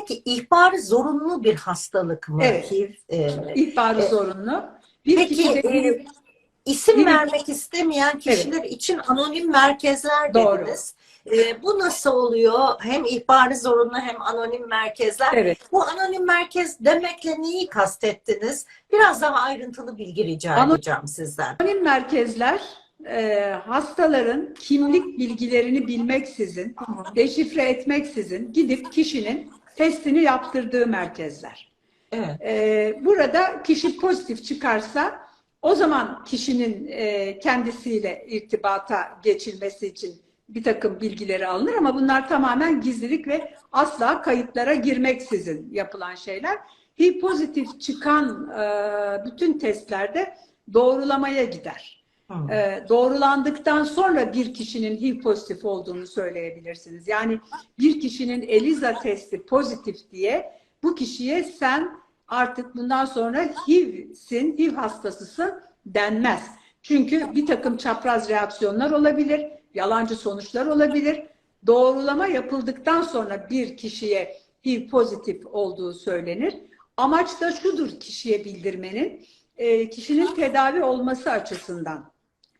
Peki ihbarı zorunlu bir hastalık mı? Evet. HIV, e, İhbarı E, zorunlu. Bir Peki kişi de e, isim Bir- vermek istemeyen kişiler için anonim merkezler Doğru. dediniz. E, bu nasıl oluyor? Hem ihbarı zorunlu hem anonim merkezler. evet, Bu anonim merkez demekle neyi kastettiniz? Biraz daha ayrıntılı bilgi rica Ano- edeceğim sizden. anonim merkezler e, hastaların kimlik bilgilerini bilmeksizin, deşifre etmeksizin gidip kişinin testini yaptırdığı merkezler. Evet. Ee, burada kişi pozitif çıkarsa o zaman kişinin e, kendisiyle irtibata geçilmesi için bir takım bilgileri alınır ama bunlar tamamen gizlilik ve asla kayıtlara girmeksizin yapılan şeyler. HIV pozitif çıkan e, bütün testlerde doğrulamaya gider. E, doğrulandıktan sonra bir kişinin HIV pozitif olduğunu söyleyebilirsiniz. Yani bir kişinin ELISA testi pozitif diye bu kişiye sen artık bundan sonra HIV'sin, HIV hastasısın denmez. Çünkü bir takım çapraz reaksiyonlar olabilir, yalancı sonuçlar olabilir. Doğrulama yapıldıktan sonra bir kişiye HIV pozitif olduğu söylenir. Amaç da şudur kişiye bildirmenin, kişinin tedavi olması açısından,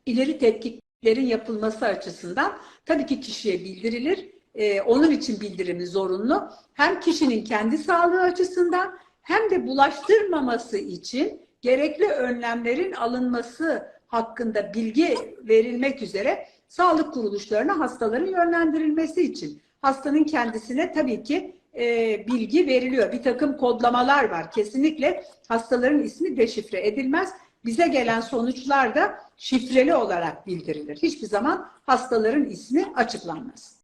ileri tetkiklerin yapılması açısından tabii ki kişiye bildirilir. E, onun için bildirimi zorunlu. Hem kişinin kendi sağlığı açısından hem de bulaştırmaması için gerekli önlemlerin alınması hakkında bilgi verilmek üzere sağlık kuruluşlarına hastaların yönlendirilmesi için hastanın kendisine tabii ki e, bilgi veriliyor. Bir takım kodlamalar var. Kesinlikle hastaların ismi deşifre edilmez. Bize gelen sonuçlar da şifreli olarak bildirilir. Hiçbir zaman hastaların ismi açıklanmaz.